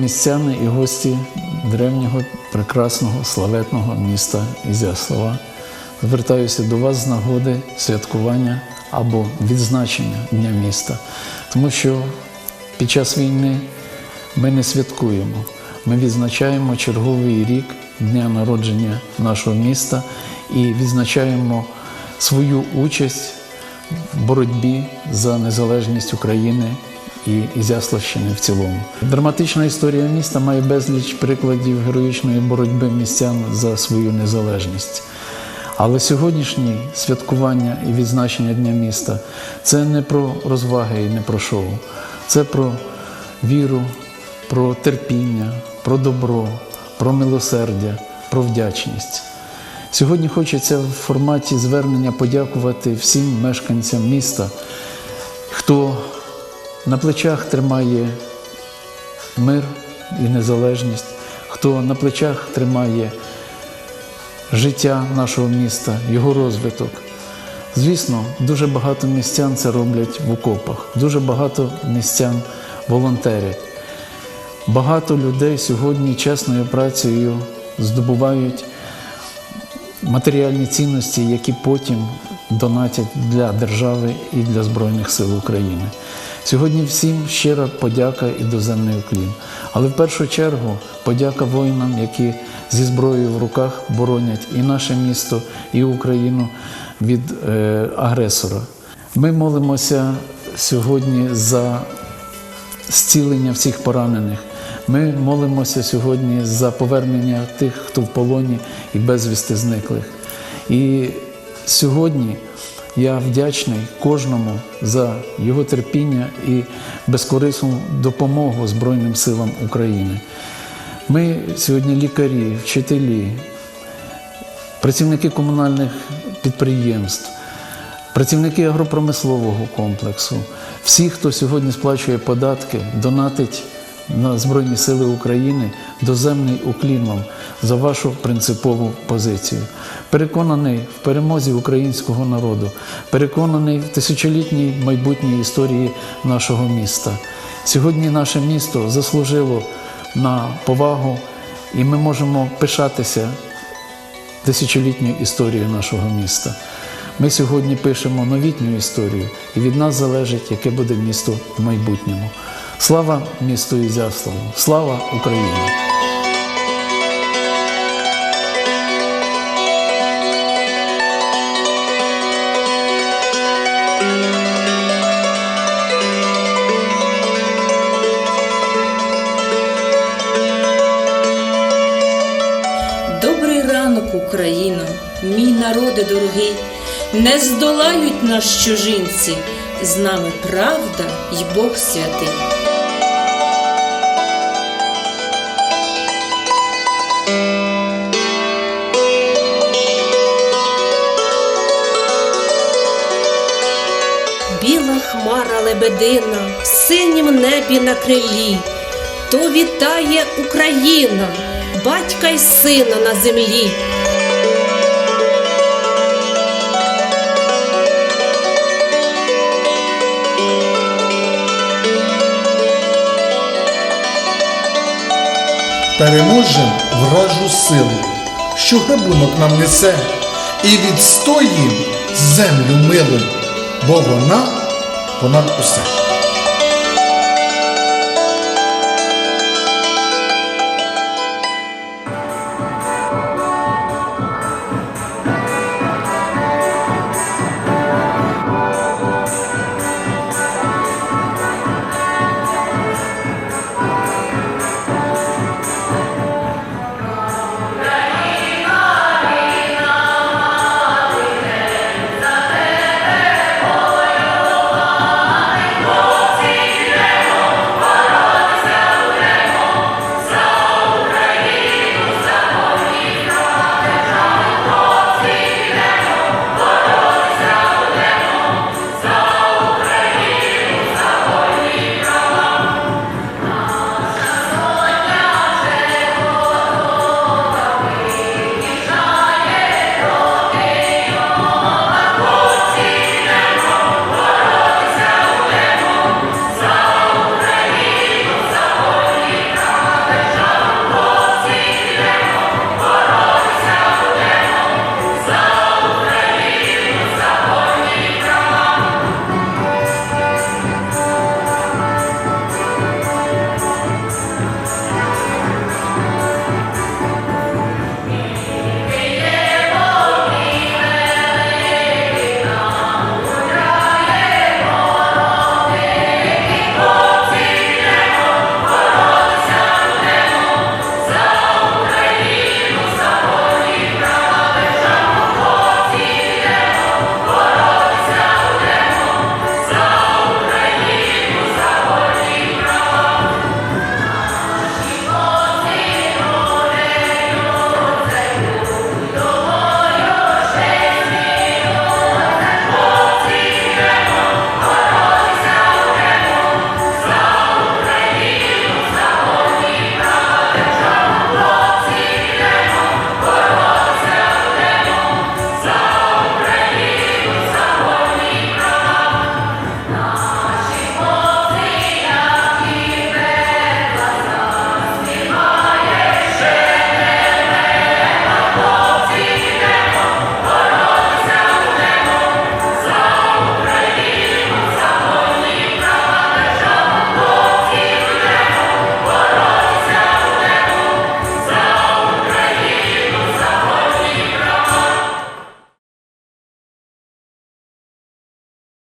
Містяни і гості древнього, прекрасного, славетного міста Ізяслава, звертаюся до вас з нагоди святкування або відзначення Дня міста, тому що під час війни ми не святкуємо, ми відзначаємо черговий рік дня народження нашого міста і відзначаємо свою участь в боротьбі за незалежність України і Ізяславщини в цілому. Драматична історія міста має безліч прикладів героїчної боротьби містян за свою незалежність. Але сьогоднішнє святкування і відзначення Дня міста це не про розваги і не про шоу. Це про віру, про терпіння, про добро, про милосердя, про вдячність. Сьогодні хочеться в форматі звернення подякувати всім мешканцям міста, хто на плечах тримає мир і незалежність, хто на плечах тримає життя нашого міста, його розвиток. Звісно, дуже багато містян це роблять в окопах, дуже багато містян волонтерять. Багато людей сьогодні чесною працею здобувають матеріальні цінності, які потім донатять для держави і для Збройних сил України. Сьогодні всім щира подяка і доземний уклін. Але в першу чергу подяка воїнам, які зі зброєю в руках боронять і наше місто, і Україну від е, агресора. Ми молимося сьогодні за зцілення всіх поранених. Ми молимося сьогодні за повернення тих, хто в полоні і безвісти зниклих. І сьогодні я вдячний кожному за його терпіння і безкорисну допомогу Збройним силам України. Ми сьогодні лікарі, вчителі, працівники комунальних підприємств, працівники агропромислового комплексу, всі, хто сьогодні сплачує податки, донатить на Збройні Сили України, доземний уклін вам за вашу принципову позицію. Переконаний в перемозі українського народу, переконаний в тисячолітній майбутній історії нашого міста. Сьогодні наше місто заслужило на повагу, і ми можемо пишатися тисячолітньою історією нашого міста. Ми сьогодні пишемо новітню історію, і від нас залежить, яке буде місто в майбутньому. Слава місту Ізяславу! Слава Україні! Україно, мій народе дорогий, не здолають нас чужинці, з нами правда й Бог святий. Хмара лебедина в синім небі на крилі, то вітає Україна, батька й сина на землі. переможем вражу силу, що грабунок нам несе, і відстоїм землю милу, бо вона Bunun üstüne.